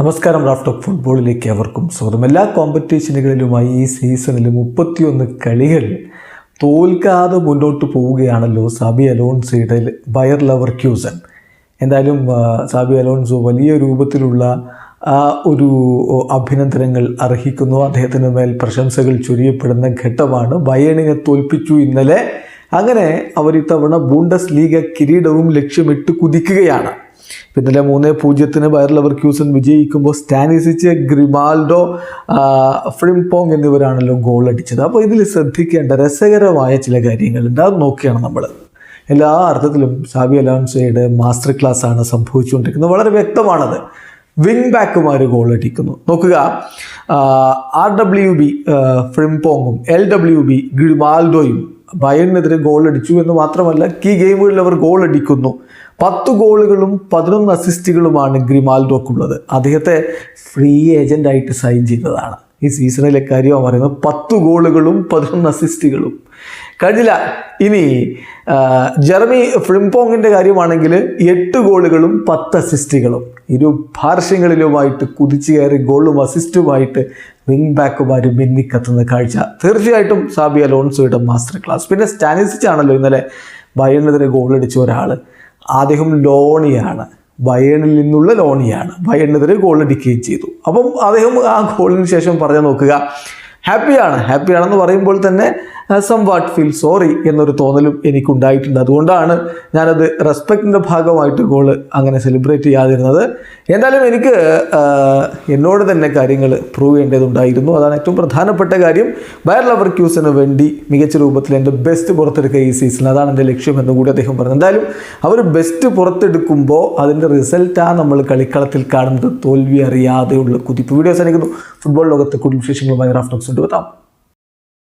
നമസ്കാരം raft of ഫുട്ബോളിലേക്ക് അവർക്കും സ്വാഗതം. എല്ലാ കോമ്പറ്റീഷനുകളിലുമായി ഈ സീസണിൽ മുപ്പത്തിയൊന്ന് കളികൾ തോൽക്കാതെ മുന്നോട്ട് പോവുകയാണല്ലോ സാബി അലോൺസയുടെ ബയർ ലവർ ക്യൂസൻ എന്തായാലും സാബി അലോൺസോ വലിയ രൂപത്തിലുള്ള ആ ഒരു അഭിനന്ദനങ്ങൾ അർഹിക്കുന്നു. അദ്ദേഹത്തിന് മേൽ പ്രശംസകൾ ചൊരിയപ്പെടുന്ന ഘട്ടമാണ്. ബയേണിനെ തോൽപ്പിച്ചു ഇന്നലെ. അങ്ങനെ അവർ ഇത്തവണ ബൂണ്ടസ് ലീഗ കിരീടവും ലക്ഷ്യമിട്ട് കുതിക്കുകയാണ്. ഇന്നലെ മൂന്ന് പൂജ്യത്തിന് ബയർ ലവർക്യൂസൻ വിജയിക്കുമ്പോൾ സ്റ്റാനിസിച്ച് ഗ്രിമാൽഡോ ആ, ഫ്രിംപോങ് എന്നിവരാണല്ലോ ഗോൾ അടിച്ചത് അപ്പോൾ ഇതിൽ ശ്രദ്ധിക്കേണ്ട രസകരമായ ചില കാര്യങ്ങളുണ്ട്. അത് നോക്കിയാണ് നമ്മൾ. എല്ലാ അർത്ഥത്തിലും സാബി അലോൺസോയുടെ മാസ്റ്റർ ക്ലാസ് ആണ് സംഭവിച്ചുകൊണ്ടിരിക്കുന്നത്. വളരെ വ്യക്തമാണത്. വിങ് ബാക്കുമാർ ഗോൾ അടിക്കുന്നു നോക്കുക ആർ ഡബ്ല്യു ബി ഫ്രിംപോങ്ങും എൽ ഡബ്ല്യു ബി ഗ്രിമാൽഡോയും ബയണിനെതിരെ ഗോൾ അടിച്ചു എന്ന് മാത്രമല്ല കീ ഗെയിമുകളിൽ അവർ ഗോൾ അടിക്കുന്നു പത്ത് ഗോളുകളും പതിനൊന്ന് അസിസ്റ്റുകളുമാണ് ഗ്രിമാൽഡോക്കുള്ളത്. അദ്ദേഹത്തെ ഫ്രീ ഏജന്റായിട്ട് സൈൻ ചെയ്തതാണ്. ഈ സീസണിലെ കാര്യമാണ് പറയുന്നത് പത്ത് ഗോളുകളും പതിനൊന്ന് അസിസ്റ്റുകളും. കഴിഞ്ഞില്ല. ഇനി ജെർമി ജെറമി ഫ്രിംപോങ്ങിന്റെ കാര്യമാണെങ്കിൽ എട്ട് ഗോളുകളും പത്ത് അസിസ്റ്റുകളും. ഇരു ഭാർഷ്യങ്ങളിലുമായിട്ട് കുതിച്ചു കയറി ഗോളും അസിസ്റ്റുമായിട്ട് വിങ് ബാക്കുമാർ മിന്നിക്കത്തുന്ന കാഴ്ച. തീർച്ചയായിട്ടും സാബി അലോൺസോയുടെ മാസ്റ്റർ ക്ലാസ് പിന്നെ സ്റ്റാനിസിച്ചാണല്ലോ ഇന്നലെ ബയണിനെതിരെ ഗോളടിച്ച ഒരാൾ അദ്ദേഹം ലോണിയാണ്. ബയണിൽ നിന്നുള്ള ലോണിയാണ്. ബയണിനെതിരെ ഗോൾ അടിക്കുകയും ചെയ്തു. അപ്പം അദ്ദേഹം ആ ഗോളിന് ശേഷം പറഞ്ഞു നോക്കുക ഹാപ്പിയാണ്. ഹാപ്പിയാണെന്ന് പറയുമ്പോൾ തന്നെ സം വാട്ട് ഫീൽ സോറി എന്നൊരു തോന്നലും എനിക്കുണ്ടായിട്ടുണ്ട്. അതുകൊണ്ടാണ് ഞാനത് റെസ്പെക്റ്റിന്റെ ഭാഗമായിട്ട് ഗോൾ അങ്ങനെ സെലിബ്രേറ്റ് ചെയ്യാതിരുന്നത്. എന്തായാലും എനിക്ക് എന്നോട് തന്നെ കാര്യങ്ങൾ പ്രൂവ് ചെയ്യേണ്ടതുണ്ടായിരുന്നു. അതാണ് ഏറ്റവും പ്രധാനപ്പെട്ട കാര്യം. ബയർ ലവർ ക്യൂസിന് വേണ്ടി മികച്ച രൂപത്തിൽ എന്റെ ബെസ്റ്റ് പുറത്തെടുക്കുക ഈ സീസൺ അതാണ് എന്റെ ലക്ഷ്യം എന്ന് കൂടി അദ്ദേഹം പറഞ്ഞു. എന്തായാലും അവർ ബെസ്റ്റ് പുറത്തെടുക്കുമ്പോൾ അതിന്റെ റിസൾട്ടാണ് നമ്മൾ കളിക്കളത്തിൽ കാണുന്നത് തോൽവി അറിയാതെയുള്ള കുതിപ്പ്. വീഡിയോസ് അനുഭവിക്കുന്നു ഫുട്ബോൾ ലോകത്തെ കൂടുതൽ വിശേഷങ്ങളുമായി റാഫ്റ്റോക്സ് በጣም